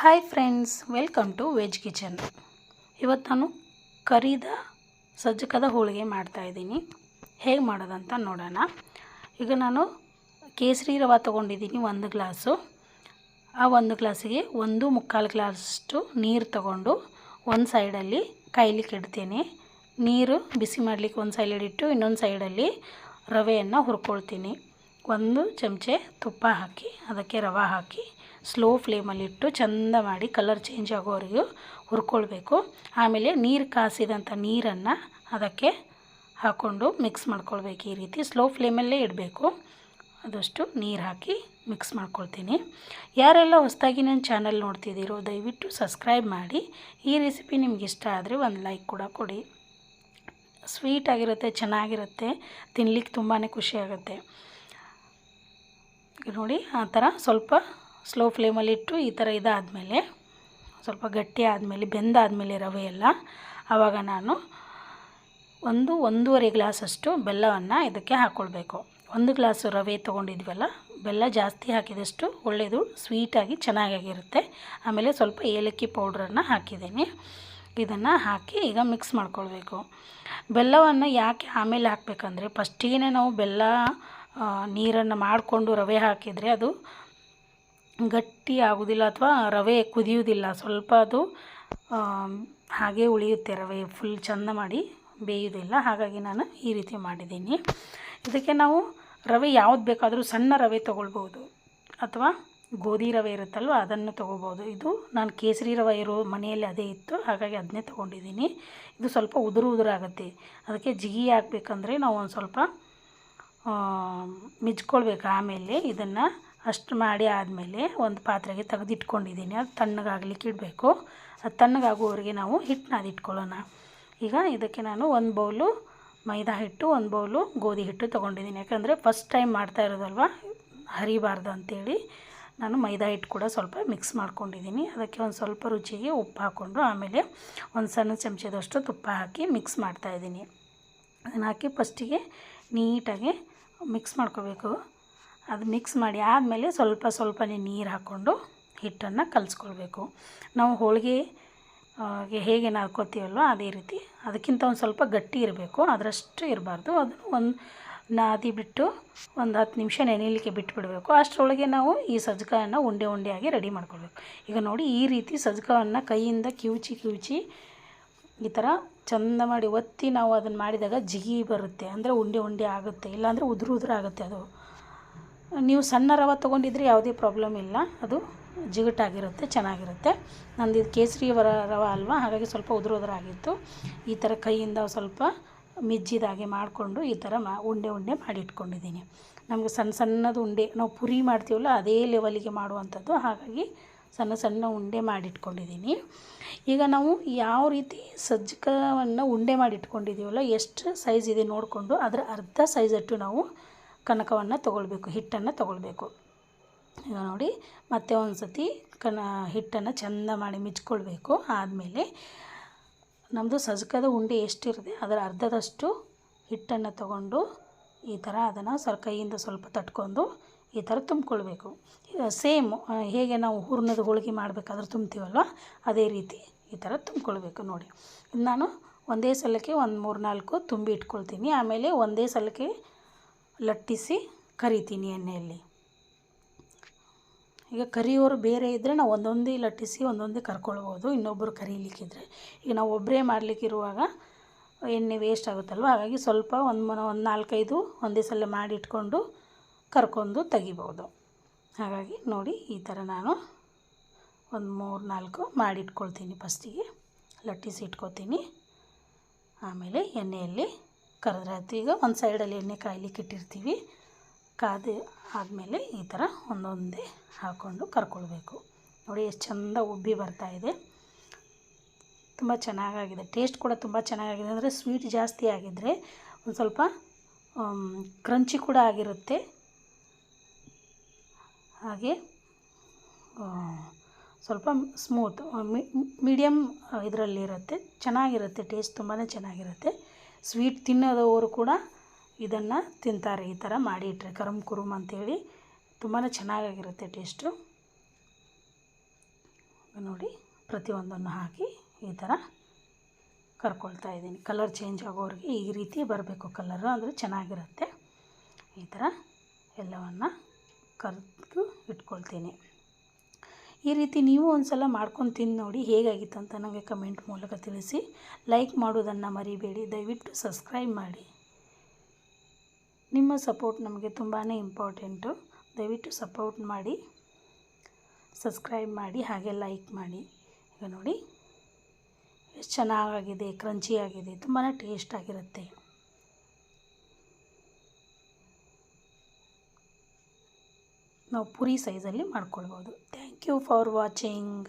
Hi friends welcome to veg kitchen ಇವತ್ತು ನಾನು ಕರಿದ ಸಜ್ಜಕದ ಹೋಳಿಗೆ ಮಾಡ್ತಾಯಿದ್ದೀನಿ ಹೇಗೆ ಮಾಡೋದಂತ ನೋಡೋಣ. ಈಗ ನಾನು ಕೇಸರಿ ರವೆ ತೊಗೊಂಡಿದ್ದೀನಿ ಒಂದು ಗ್ಲಾಸು. ಆ ಒಂದು ಗ್ಲಾಸಿಗೆ ಒಂದು ಮುಕ್ಕಾಲು ಗ್ಲಾಸಷ್ಟು ನೀರು ತಗೊಂಡು ಒಂದು ಸೈಡಲ್ಲಿ ಕಾಯ್ಲಿಕ್ಕೆ ಇಡ್ತೀನಿ ನೀರು ಬಿಸಿ ಮಾಡಲಿಕ್ಕೆ ಒಂದು ಸೈಡಲ್ಲಿಟ್ಟು ಇನ್ನೊಂದು ಸೈಡಲ್ಲಿ ರವೆಯನ್ನು ಹುರ್ಕೊಳ್ತೀನಿ. ಒಂದು ಚಮಚೆ ತುಪ್ಪ ಹಾಕಿ, ಅದಕ್ಕೆ ರವೆ ಹಾಕಿ ಸ್ಲೋ ಫ್ಲೇಮಲ್ಲಿಟ್ಟು ಚಂದ ಮಾಡಿ ಕಲರ್ ಚೇಂಜ್ ಆಗೋವರೆಗೂ ಹುರ್ಕೊಳ್ಬೇಕು. ಆಮೇಲೆ ನೀರು ಕಾಸಿದಂಥ ನೀರನ್ನು ಅದಕ್ಕೆ ಹಾಕ್ಕೊಂಡು ಮಿಕ್ಸ್ ಮಾಡ್ಕೊಳ್ಬೇಕು ಈ ರೀತಿ. ಸ್ಲೋ ಫ್ಲೇಮಲ್ಲೇ ಇಡಬೇಕು. ಅದಷ್ಟು ನೀರು ಹಾಕಿ ಮಿಕ್ಸ್ ಮಾಡ್ಕೊಳ್ತೀನಿ. ಯಾರೆಲ್ಲ ಹೊಸದಾಗಿ ನನ್ನ ಚಾನಲ್ ನೋಡ್ತಿದ್ದೀರೋ, ದಯವಿಟ್ಟು ಸಬ್ಸ್ಕ್ರೈಬ್ ಮಾಡಿ. ಈ ರೆಸಿಪಿ ನಿಮ್ಗೆ ಇಷ್ಟ ಆದರೆ ಒಂದು ಲೈಕ್ ಕೂಡ ಕೊಡಿ. ಸ್ವೀಟಾಗಿರುತ್ತೆ ಚೆನ್ನಾಗಿರುತ್ತೆ, ತಿನ್ಲಿಕ್ಕೆ ತುಂಬಾ ಖುಷಿಯಾಗುತ್ತೆ ನೋಡಿ, ಆ ಥರ ಸ್ವಲ್ಪ ಸ್ಲೋ ಫ್ಲೇಮಲ್ಲಿಟ್ಟು ಈ ಥರ ಇದಾದಮೇಲೆ, ಸ್ವಲ್ಪ ಗಟ್ಟಿ ಆದಮೇಲೆ ಬೆಂದಾದಮೇಲೆ ರವೆ ಎಲ್ಲ. ಆವಾಗ ನಾನು ಒಂದು, ಒಂದೂವರೆ ಗ್ಲಾಸಷ್ಟು ಬೆಲ್ಲವನ್ನು ಇದಕ್ಕೆ ಹಾಕ್ಕೊಳ್ಬೇಕು ಒಂದು ಗ್ಲಾಸು ರವೆ ತೊಗೊಂಡಿದ್ವಲ್ಲ, ಬೆಲ್ಲ ಜಾಸ್ತಿ ಹಾಕಿದಷ್ಟು ಒಳ್ಳೆಯದು ಸ್ವೀಟಾಗಿ ಚೆನ್ನಾಗಿರುತ್ತೆ ಆಮೇಲೆ ಸ್ವಲ್ಪ ಏಲಕ್ಕಿ ಪೌಡ್ರನ್ನು ಹಾಕಿದ್ದೀನಿ. ಇದನ್ನು ಹಾಕಿ ಈಗ ಮಿಕ್ಸ್ ಮಾಡ್ಕೊಳ್ಬೇಕು. ಬೆಲ್ಲವನ್ನು ಯಾಕೆ ಆಮೇಲೆ ಹಾಕಬೇಕಂದ್ರೆ ಫಸ್ಟಿಗೆ ನಾವು ಬೆಲ್ಲ ನೀರನ್ನು ಮಾಡಿಕೊಂಡು ರವೆ ಹಾಕಿದರೆ ಅದು ಗಟ್ಟಿ ಆಗೋದಿಲ್ಲ ಅಥವಾ ರವೆ ಕುದಿಯೋದಿಲ್ಲ ಸ್ವಲ್ಪ ಅದು ಹಾಗೆ ಉಳಿಯುತ್ತೆ ರವೆ ಫುಲ್ ಚೆಂದ ಮಾಡಿ ಬೇಯೋದಿಲ್ಲ ಹಾಗಾಗಿ ನಾನು ಈ ರೀತಿ ಮಾಡಿದ್ದೀನಿ. ಇದಕ್ಕೆ ನಾವು ರವೆ ಯಾವ್ದು ಬೇಕಾದರೂ ಸಣ್ಣ ರವೆ ತೊಗೊಳ್ಬೋದು ಅಥವಾ ಗೋಧಿ ರವೆ ಇರುತ್ತಲ್ವ, ಅದನ್ನು ತೊಗೋಬೋದು ಇದು ನಾನು ಕೇಸರಿ ರವೆ ಇರೋ ಮನೆಯಲ್ಲಿ ಅದೇ ಇತ್ತು, ಹಾಗಾಗಿ ಅದನ್ನೇ ತೊಗೊಂಡಿದ್ದೀನಿ. ಇದು ಸ್ವಲ್ಪ ಉದುರು ಉದುರಾಗುತ್ತೆ. ಅದಕ್ಕೆ ಜಿಗಿ ಹಾಕ್ಬೇಕಂದ್ರೆ ನಾವು ಒಂದು ಸ್ವಲ್ಪ ಮಿಜ್ಕೊಳ್ಬೇಕು ಆಮೇಲೆ ಇದನ್ನು ಅಷ್ಟು ಮಾಡಿ ಆದಮೇಲೆ ಒಂದು ಪಾತ್ರೆಗೆ ತೆಗೆದಿಟ್ಕೊಂಡಿದ್ದೀನಿ. ಅದು ತಣ್ಣಗಾಗಲಿಕ್ಕೆ ಇಡಬೇಕು. ಅದು ತಣ್ಣಗಾಗುವವರೆಗೆ ನಾವು ಹಿಟ್ಟನ್ನ ಅದಿಟ್ಕೊಳ್ಳೋಣ ಈಗ ಇದಕ್ಕೆ ನಾನು ಒಂದು ಬೌಲು ಮೈದಾ ಹಿಟ್ಟು, ಒಂದು ಬೌಲು ಗೋಧಿ ಹಿಟ್ಟು ತೊಗೊಂಡಿದ್ದೀನಿ. ಯಾಕಂದರೆ ಫಸ್ಟ್ ಟೈಮ್ ಮಾಡ್ತಾ ಇರೋದಲ್ವ? ಹರಿಬಾರ್ದು ಅಂಥೇಳಿ ನಾನು ಮೈದಾ ಹಿಟ್ಟು ಕೂಡ ಸ್ವಲ್ಪ ಮಿಕ್ಸ್ ಮಾಡ್ಕೊಂಡಿದ್ದೀನಿ. ಅದಕ್ಕೆ ಒಂದು ಸ್ವಲ್ಪ ರುಚಿಗೆ ಉಪ್ಪು ಹಾಕ್ಕೊಂಡು ಆಮೇಲೆ ಒಂದು ಸಣ್ಣ ಚಮಚದಷ್ಟು ತುಪ್ಪ ಹಾಕಿ ಮಿಕ್ಸ್ ಮಾಡ್ತಾಯಿದ್ದೀನಿ ಅದನ್ನು ಹಾಕಿ ಫಸ್ಟಿಗೆ ನೀಟಾಗಿ ಮಿಕ್ಸ್ ಮಾಡ್ಕೋಬೇಕು. ಅದು ಮಿಕ್ಸ್ ಮಾಡಿ ಆದಮೇಲೆ ಸ್ವಲ್ಪ ಸ್ವಲ್ಪನೇ ನೀರು ಹಾಕ್ಕೊಂಡು ಹಿಟ್ಟನ್ನು ಕಲಿಸ್ಕೊಳ್ಬೇಕು. ನಾವು ಹೋಳಿಗೆ ಹೇಗೆ ನಾದ್ಕೋತೀವಲ್ವ ಅದೇ ರೀತಿ ಅದಕ್ಕಿಂತ ಒಂದು ಸ್ವಲ್ಪ ಗಟ್ಟಿ ಇರಬೇಕು. ಅದರಷ್ಟು ಇರಬಾರ್ದು. ಅದನ್ನು ಒಂದು ನಾದಿ ಬಿಟ್ಟು ಒಂದು ಹತ್ತು ನಿಮಿಷ ನೆನೆಯಲಿಕ್ಕೆ ಬಿಟ್ಬಿಡಬೇಕು. ಅಷ್ಟರೊಳಗೆ ನಾವು ಈ ಸಜ್ಜಕವನ್ನು ಉಂಡೆ ಉಂಡೆಯಾಗಿ ರೆಡಿ ಮಾಡ್ಕೊಳ್ಬೇಕು. ಈಗ ನೋಡಿ ಈ ರೀತಿ ಸಜ್ಜಕವನ್ನು ಕೈಯಿಂದ ಕಿವುಚಿ ಕಿವುಚಿ ಈ ಥರ ಚಂದ ಮಾಡಿ ಒತ್ತಿ ನಾವು ಅದನ್ನು ಮಾಡಿದಾಗ ಜಿಗಿ ಬರುತ್ತೆ. ಅಂದರೆ ಉಂಡೆ ಉಂಡೆ ಆಗುತ್ತೆ. ಇಲ್ಲಾಂದರೆ ಉದುರು ಉದುರು ಆಗುತ್ತೆ ಅದು. ನೀವು ಸಣ್ಣ ರವೆ ತೊಗೊಂಡಿದ್ರೆ ಯಾವುದೇ ಪ್ರಾಬ್ಲಮ್ ಇಲ್ಲ. ಅದು ಜಿಗಟಾಗಿರುತ್ತೆ, ಚೆನ್ನಾಗಿರುತ್ತೆ. ನಂದು ಇದು ಕೇಸರಿ ವರ ರವೆ ಅಲ್ವಾ? ಹಾಗಾಗಿ ಸ್ವಲ್ಪ ಉದುರು ಉದುರಾಗಿತ್ತು ಈ ಥರ ಕೈಯಿಂದ ಸ್ವಲ್ಪ ಮಿಜ್ಜಿದಾಗೆ ಮಾಡಿಕೊಂಡು ಈ ಥರ ಮಾ, ಉಂಡೆ ಉಂಡೆ ಮಾಡಿ ಇಟ್ಕೊಂಡಿದ್ದೀನಿ ನಮಗೆ ಸಣ್ಣ ಸಣ್ಣದು ಉಂಡೆ. ನಾವು ಪುರಿ ಮಾಡ್ತೀವಲ್ಲ, ಅದೇ ಲೆವೆಲಿಗೆ ಮಾಡುವಂಥದ್ದು. ಹಾಗಾಗಿ ಸಣ್ಣ ಸಣ್ಣ ಉಂಡೆ ಮಾಡಿಟ್ಕೊಂಡಿದ್ದೀನಿ. ಈಗ ನಾವು ಯಾವ ರೀತಿ ಸಜ್ಜಕವನ್ನು ಉಂಡೆ ಮಾಡಿಟ್ಕೊಂಡಿದ್ದೀವಲ್ಲ, ಎಷ್ಟು ಸೈಜ್ ಇದೆ ನೋಡಿಕೊಂಡು ಅದರ ಅರ್ಧ ಸೈಜಟ್ಟು ನಾವು ಕನಕವನ್ನು ತೊಗೊಳ್ಬೇಕು, ಹಿಟ್ಟನ್ನು ತೊಗೊಳ್ಬೇಕು. ಈಗ ನೋಡಿ, ಮತ್ತೆ ಒಂದು ಸತಿ ಕನ, ಹಿಟ್ಟನ್ನು ಚೆಂದ ಮಾಡಿ ಮಿಚ್ಕೊಳ್ಬೇಕು. ಆದಮೇಲೆ ನಮ್ಮದು ಸಜ್ಜಕದ ಉಂಡೆ ಎಷ್ಟಿರುತ್ತೆ ಅದರ ಅರ್ಧದಷ್ಟು ಹಿಟ್ಟನ್ನು ತಗೊಂಡು ಈ ಥರ ಅದನ್ನು ಸ್ವಲ್ಪ ಕೈಯಿಂದ ಸ್ವಲ್ಪ ತಟ್ಕೊಂಡು ಈ ಥರ ತುಂಬಿಕೊಳ್ಬೇಕು. ಸೇಮ್ ಹೇಗೆ ನಾವು ಹೂರ್ಣದ ಹೋಳಿಗೆ ಮಾಡಬೇಕಾದ್ರೆ ತುಂಬ್ತೀವಲ್ವ? ಅದೇ ರೀತಿ ಈ ಥರ ತುಂಬಿಕೊಳ್ಬೇಕು ನೋಡಿ. ನಾನು ಒಂದೇ ಸಲಕ್ಕೆ ಒಂದು ಮೂರು ನಾಲ್ಕು ತುಂಬಿ ಇಟ್ಕೊಳ್ತೀನಿ. ಆಮೇಲೆ ಒಂದೇ ಸಲಕ್ಕೆ ಲಟ್ಟಿಸಿ ಕರಿತೀನಿ ಎಣ್ಣೆಯಲ್ಲಿ. ಈಗ ಕರಿಯೋರು ಬೇರೆ ಇದ್ದರೆ ನಾವು ಒಂದೊಂದೇ ಲಟ್ಟಿಸಿ ಒಂದೊಂದೇ ಕರ್ಕೊಳ್ಬೋದು. ಇನ್ನೊಬ್ಬರು ಕರೀಲಿಕ್ಕಿದ್ರೆ. ಈಗ ನಾವು ಒಬ್ಬರೇ ಮಾಡಲಿಕ್ಕಿರುವಾಗ ಎಣ್ಣೆ ವೇಸ್ಟ್ ಆಗುತ್ತಲ್ವ? ಹಾಗಾಗಿ ಸ್ವಲ್ಪ ಒಂದು ಒಂದು ನಾಲ್ಕೈದು ಒಂದೇ ಸಲ ಮಾಡಿ ಇಟ್ಕೊಂಡು ಕರ್ಕೊಂಡು ತೆಗಿಬೋದು. ಹಾಗಾಗಿ ನೋಡಿ ಈ ಥರ ನಾನು ಒಂದು ಮೂರು ನಾಲ್ಕು ಮಾಡಿಟ್ಕೊಳ್ತೀನಿ ಫಸ್ಟಿಗೆ. ಲಟ್ಟಿಸಿ ಇಟ್ಕೊತೀನಿ. ಆಮೇಲೆ ಎಣ್ಣೆಯಲ್ಲಿ ಕರೆದ್ರೆ ಈಗ ಒಂದು ಸೈಡಲ್ಲಿ ಎಣ್ಣೆ ಕಾಯ್ಲಿಕ್ಕೆ ಇಟ್ಟಿರ್ತೀವಿ. ಕಾದು ಆದಮೇಲೆ ಈ ಥರ ಒಂದೊಂದೇ ಹಾಕ್ಕೊಂಡು ಕರ್ಕೊಳ್ಬೇಕು. ನೋಡಿ ಎಷ್ಟು ಚಂದ ಉಬ್ಬಿ ಬರ್ತಾಯಿದೆ ತುಂಬ ಚೆನ್ನಾಗಾಗಿದೆ. ಟೇಸ್ಟ್ ಕೂಡ ತುಂಬ ಚೆನ್ನಾಗಾಗಿದೆ. ಅಂದರೆ ಸ್ವೀಟ್ ಜಾಸ್ತಿ ಆಗಿದ್ದರೆ ಒಂದು ಸ್ವಲ್ಪ ಕ್ರಂಚಿ ಕೂಡ ಆಗಿರುತ್ತೆ. ಹಾಗೆ ಸ್ವಲ್ಪ ಸ್ಮೂತ್ ಮೀಡಿಯಮ್ ಇದರಲ್ಲಿರುತ್ತೆ. ಚೆನ್ನಾಗಿರುತ್ತೆ ಟೇಸ್ಟ್ ತುಂಬಾ ಚೆನ್ನಾಗಿರುತ್ತೆ. ಸ್ವೀಟ್ ತಿನ್ನೋದವರು ಕೂಡ ಇದನ್ನು ತಿಂತಾರೆ, ಈ ಥರ ಮಾಡಿ ಇಟ್ಟರೆ ಕರಮ್ ಕುರುಮ್ ಅಂಥೇಳಿ ತುಂಬಾ ಚೆನ್ನಾಗಿರುತ್ತೆ ಟೇಸ್ಟು ನೋಡಿ, ಪ್ರತಿಯೊಂದನ್ನು ಹಾಕಿ ಈ ಥರ ಕರ್ಕೊಳ್ತಾ ಇದ್ದೀನಿ. ಕಲರ್ ಚೇಂಜ್ ಆಗೋರಿಗೆ ಈ ರೀತಿ ಬರಬೇಕು. ಕಲರು ಅಂದರೆ ಚೆನ್ನಾಗಿರುತ್ತೆ. ಈ ಥರ ಎಲ್ಲವನ್ನು ಕರೆದು ಇಟ್ಕೊಳ್ತೀನಿ. ಈ ರೀತಿ ನೀವು ಒಂದು ಸಲ ಮಾಡ್ಕೊಂಡು ತಿಂದು ನೋಡಿ ಹೇಗಾಗಿತ್ತು ಅಂತ ನನಗೆ ಕಮೆಂಟ್ ಮೂಲಕ ತಿಳಿಸಿ. ಲೈಕ್ ಮಾಡೋದನ್ನು ಮರಿಬೇಡಿ. ದಯವಿಟ್ಟು ಸಬ್ಸ್ಕ್ರೈಬ್ ಮಾಡಿ. ನಿಮ್ಮ ಸಪೋರ್ಟ್ ನಮಗೆ ತುಂಬಾ ಇಂಪಾರ್ಟೆಂಟು. ದಯವಿಟ್ಟು ಸಪೋರ್ಟ್ ಮಾಡಿ. ಸಬ್ಸ್ಕ್ರೈಬ್ ಮಾಡಿ, ಹಾಗೆ ಲೈಕ್ ಮಾಡಿ. ಈಗ ನೋಡಿ, ಎಷ್ಟು ಚೆನ್ನಾಗಾಗಿದೆ ಕ್ರಂಚಿ ಆಗಿದೆ ತುಂಬಾ ಟೇಸ್ಟ್ ಆಗಿರುತ್ತೆ ನಾವು ಪೂರಿ ಸೈಜಲ್ಲಿ ಮಾಡ್ಕೊಳ್ಬೋದು. Thank you for watching